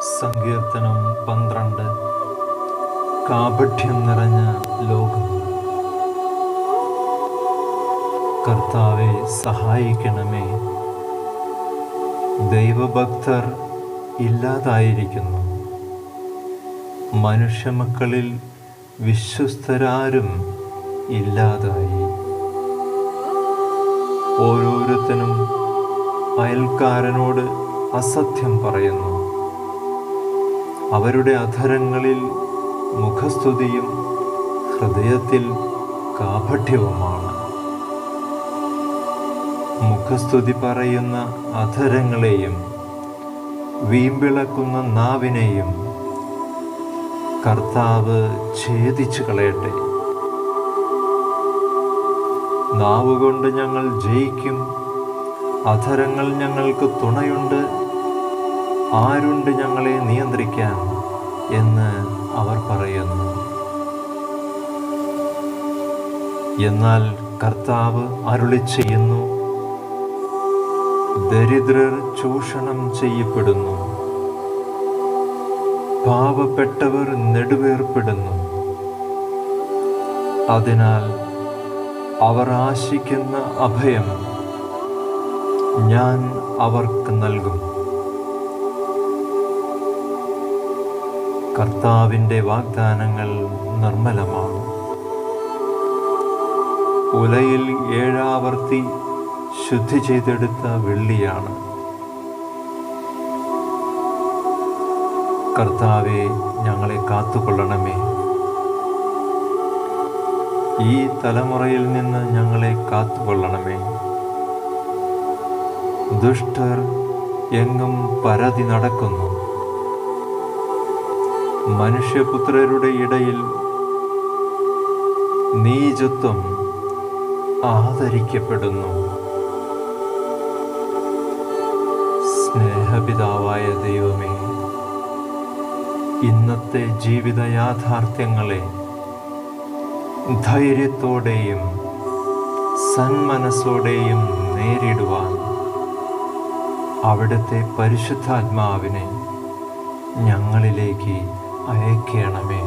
സങ്കീർത്തനം പന്ത്രണ്ട്. കാപഠ്യം നിറഞ്ഞ ലോകം. കർത്താവെ സഹായിക്കണമേ. ദൈവഭക്തർ ഇല്ലാതായിരിക്കുന്നു. മനുഷ്യമക്കളിൽ വിശ്വസ്തരാരും ഇല്ലാതായി. ഓരോരുത്തനും അയൽക്കാരനോട് അസത്യം പറയുന്നു. അവരുടെ അധരങ്ങളിൽ മുഖസ്തുതിയും ഹൃദയത്തിൽ കാപഠ്യവുമാണ്. മുഖസ്തുതി പറയുന്ന അധരങ്ങളെയും വീമ്പിളക്കുന്ന നാവിനെയും കർത്താവ് ഛേദിച്ചു കളയട്ടെ. നാവുകൊണ്ട് ഞങ്ങൾ ജയിക്കും അധരങ്ങൾ ഞങ്ങൾക്ക് തുണയുണ്ട് ആരുണ്ട് ഞങ്ങളെ നിയന്ത്രിക്കാൻ എന്ന് അവർ പറയുന്നു. എന്നാൽ കർത്താവ് അരുളി ചെയ്യുന്നു ദരിദ്രർ ചൂഷണം ചെയ്യപ്പെടുന്നു പാവപ്പെട്ടവർ നെടുവേർപ്പെടുന്നു. അതിനാൽ അവർ ആശിക്കുന്ന അഭയം ഞാൻ അവർക്ക് നൽകും. കർത്താവിന്റെ വാഗ്ദാനങ്ങൾ നിർമ്മലമാണ്. ഉലയിൽ ഏഴാവർത്തി ശുദ്ധി ചെയ്തെടുത്ത വെള്ളിയാണ്. കർത്താവെ ഞങ്ങളെ കാത്തുകൊള്ളണമേ. ഈ തലമുറയിൽ നിന്ന് ഞങ്ങളെ കാത്തുകൊള്ളണമേ. ദുഷ്ടർ എങ്ങും പരതി നടക്കുന്നു. മനുഷ്യപുത്രരുടെ ഇടയിൽ നീചത്വം ആദരിക്കപ്പെടുന്നു. സ്നേഹപിതാവായ ദൈവമേ ഇന്നത്തെ ജീവിത യാഥാർത്ഥ്യങ്ങളെ ധൈര്യത്തോടെയും സന്മനസ്സോടെയും നേരിടുവാൻ അവിടുത്തെ പരിശുദ്ധാത്മാവിനെ ഞങ്ങളിലേക്ക് അയക്കണമേ.